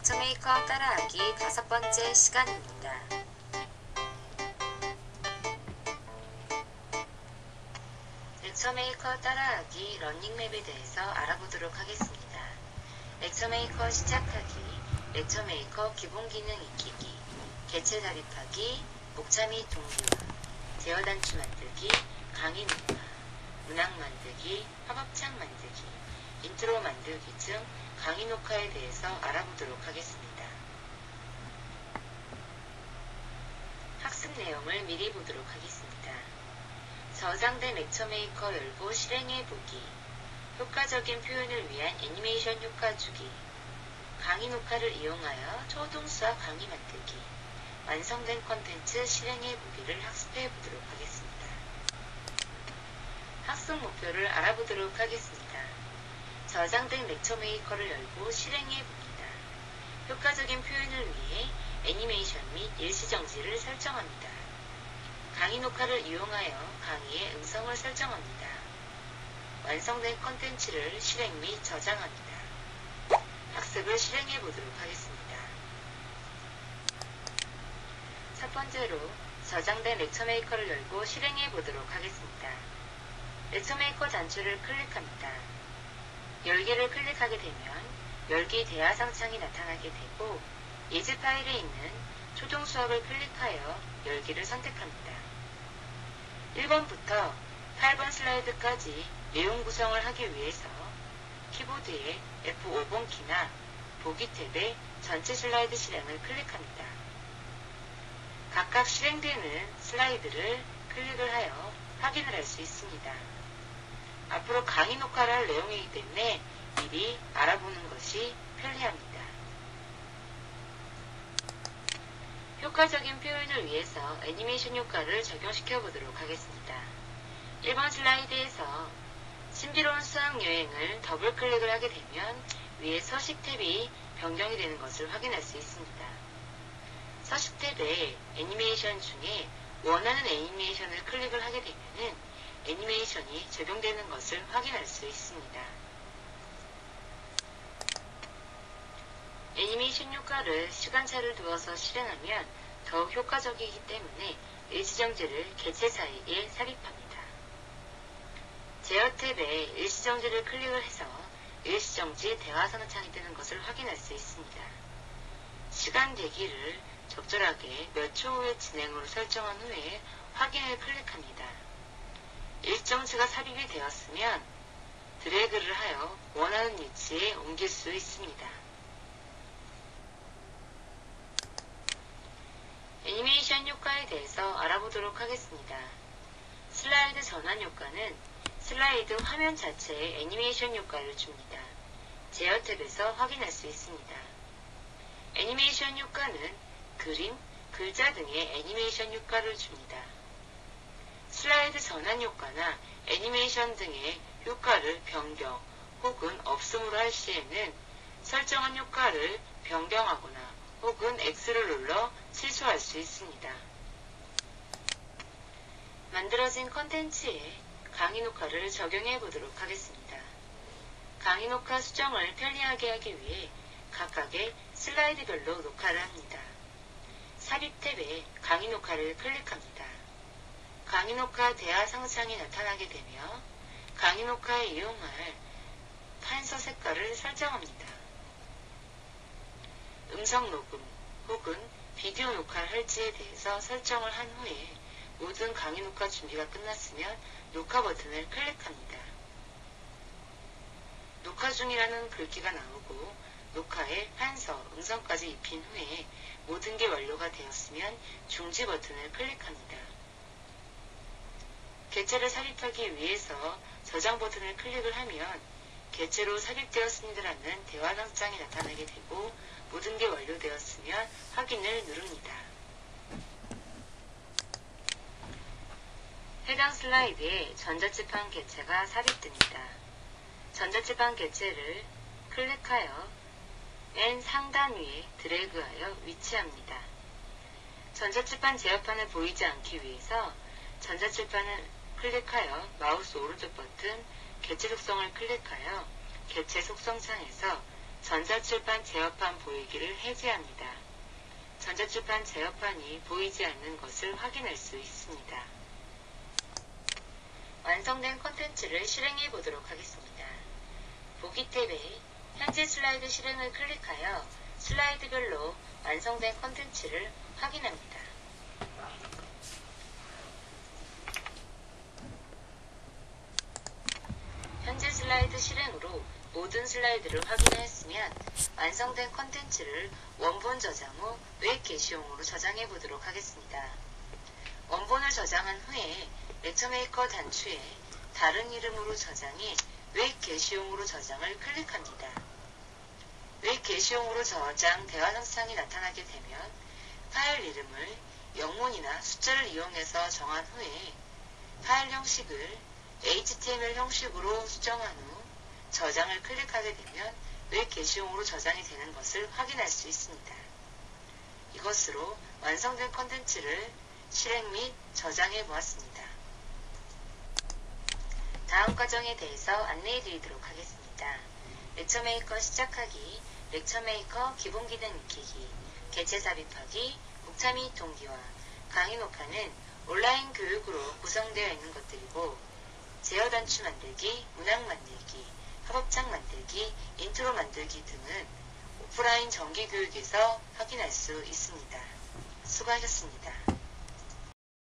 렉처메이커 따라하기 다섯 번째 시간입니다. 렉처메이커 따라하기 러닝맵에 대해서 알아보도록 하겠습니다. 렉처메이커 시작하기, 렉처메이커 기본 기능 익히기, 개체 자립하기, 목차 및 동기화, 제어 단추 만들기, 강의 녹화, 문항 만들기, 협업창 만들기, 인트로 만들기 등 강의 녹화에 대해서 알아보도록 하겠습니다. 학습 내용을 미리 보도록 하겠습니다. 저장된 렉처 메이커 열고 실행해 보기, 효과적인 표현을 위한 애니메이션 효과 주기, 강의 녹화를 이용하여 초등 수학 강의 만들기, 완성된 컨텐츠 실행해 보기를 학습해 보도록 하겠습니다. 학습 목표를 알아보도록 하겠습니다. 저장된 렉처 메이커를 열고 실행해 봅니다. 효과적인 표현을 위해 애니메이션 및 일시정지를 설정합니다. 강의 녹화를 이용하여 강의의 음성을 설정합니다. 완성된 컨텐츠를 실행 및 저장합니다. 학습을 실행해 보도록 하겠습니다. 첫 번째로 저장된 렉처 메이커를 열고 실행해 보도록 하겠습니다. 렉처 메이커 단추를 클릭합니다. 열기를 클릭하게 되면 열기 대화 상 창이 나타나게 되고 예제 파일에 있는 초동 수학을 클릭하여 열기를 선택합니다. 1번부터 8번 슬라이드까지 내용 구성을 하기 위해서 키보드의 F5번 키나 보기 탭에 전체 슬라이드 실행을 클릭합니다. 각각 실행되는 슬라이드를 클릭을 하여 확인을 할 수 있습니다. 앞으로 강의 녹화를 할 내용이기 때문에 미리 알아보는 것이 편리합니다. 효과적인 표현을 위해서 애니메이션 효과를 적용시켜 보도록 하겠습니다. 1번 슬라이드에서 신비로운 수학 여행을 더블 클릭을 하게 되면 위에 서식 탭이 변경이 되는 것을 확인할 수 있습니다. 서식 탭에 애니메이션 중에 원하는 애니메이션을 클릭을 하게 되면 애니메이션이 적용되는 것을 확인할 수 있습니다. 애니메이션 효과를 시간차를 두어서 실행하면 더욱 효과적이기 때문에 일시정지를 개체 사이에 삽입합니다. 제어 탭에 일시정지를 클릭을 해서 일시정지 대화선언 창이 뜨는 것을 확인할 수 있습니다. 시간 대기를 적절하게 몇 초 후에 진행으로 설정한 후에 확인을 클릭합니다. 일정지가 삽입이 되었으면 드래그를 하여 원하는 위치에 옮길 수 있습니다. 애니메이션 효과에 대해서 알아보도록 하겠습니다. 슬라이드 전환 효과는 슬라이드 화면 자체에 애니메이션 효과를 줍니다. 제어 탭에서 확인할 수 있습니다. 애니메이션 효과는 그림, 글자 등의 애니메이션 효과를 줍니다. 슬라이드 전환 효과나 애니메이션 등의 효과를 변경 혹은 없음으로 할 시에는 설정한 효과를 변경하거나 혹은 X를 눌러 취소할 수 있습니다. 만들어진 컨텐츠에 강의 녹화를 적용해 보도록 하겠습니다. 강의 녹화 수정을 편리하게 하기 위해 각각의 슬라이드별로 녹화를 합니다. 삽입 탭에 강의 녹화를 클릭합니다. 강의 녹화 대화 상창이 나타나게 되며 강의 녹화에 이용할 판서 색깔을 설정합니다. 음성 녹음 혹은 비디오 녹화를 할지에 대해서 설정을 한 후에 모든 강의 녹화 준비가 끝났으면 녹화 버튼을 클릭합니다. 녹화 중이라는 글귀가 나오고 녹화에 판서, 음성까지 입힌 후에 모든 게 완료가 되었으면 중지 버튼을 클릭합니다. 개체를 삽입하기 위해서 저장 버튼을 클릭을 하면 개체로 삽입되었습니다라는 대화장장이 나타나게 되고 모든 게 완료되었으면 확인을 누릅니다. 해당 슬라이드에 전자칠판 개체가 삽입됩니다. 전자칠판 개체를 클릭하여 맨 상단 위에 드래그하여 위치합니다. 전자칠판 제어판을 보이지 않기 위해서 전자칠판을 클릭하여 마우스 오른쪽 버튼 개체 속성을 클릭하여 개체 속성 창에서 전자출판 제어판 보이기를 해제합니다. 전자출판 제어판이 보이지 않는 것을 확인할 수 있습니다. 완성된 콘텐츠를 실행해 보도록 하겠습니다. 보기 탭에 현재 슬라이드 실행을 클릭하여 슬라이드별로 완성된 콘텐츠를 확인합니다. 현재 슬라이드 실행으로 모든 슬라이드를 확인하였으면 완성된 콘텐츠를 원본 저장 후 웹 게시용으로 저장해 보도록 하겠습니다. 원본을 저장한 후에 렉처메이커 단추에 다른 이름으로 저장해 웹 게시용으로 저장을 클릭합니다. 웹 게시용으로 저장 대화 상상이 나타나게 되면 파일 이름을 영문이나 숫자를 이용해서 정한 후에 파일 형식을 HTML 형식으로 수정한 후 저장을 클릭하게 되면 웹 게시용으로 저장이 되는 것을 확인할 수 있습니다. 이것으로 완성된 컨텐츠를 실행 및 저장해 보았습니다. 다음 과정에 대해서 안내해 드리도록 하겠습니다. 렉처메이커 시작하기, 렉처메이커 기본 기능 익히기, 개체 삽입하기, 국차 및 동기화, 강의 녹화는 온라인 교육으로 구성되어 있는 것들이고 단추 만들기, 문항 만들기, 협업창 만들기, 인트로 만들기 등은 오프라인 정기 교육에서 확인할 수 있습니다. 수고하셨습니다.